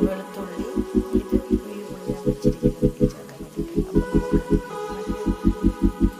വെളുത്തുള്ളി ഇത് ഈ ഉള്ളി വെച്ചിരിക്കുന്നത് ചക്കമത്തി അപ്പം നമുക്ക് മറ്റേ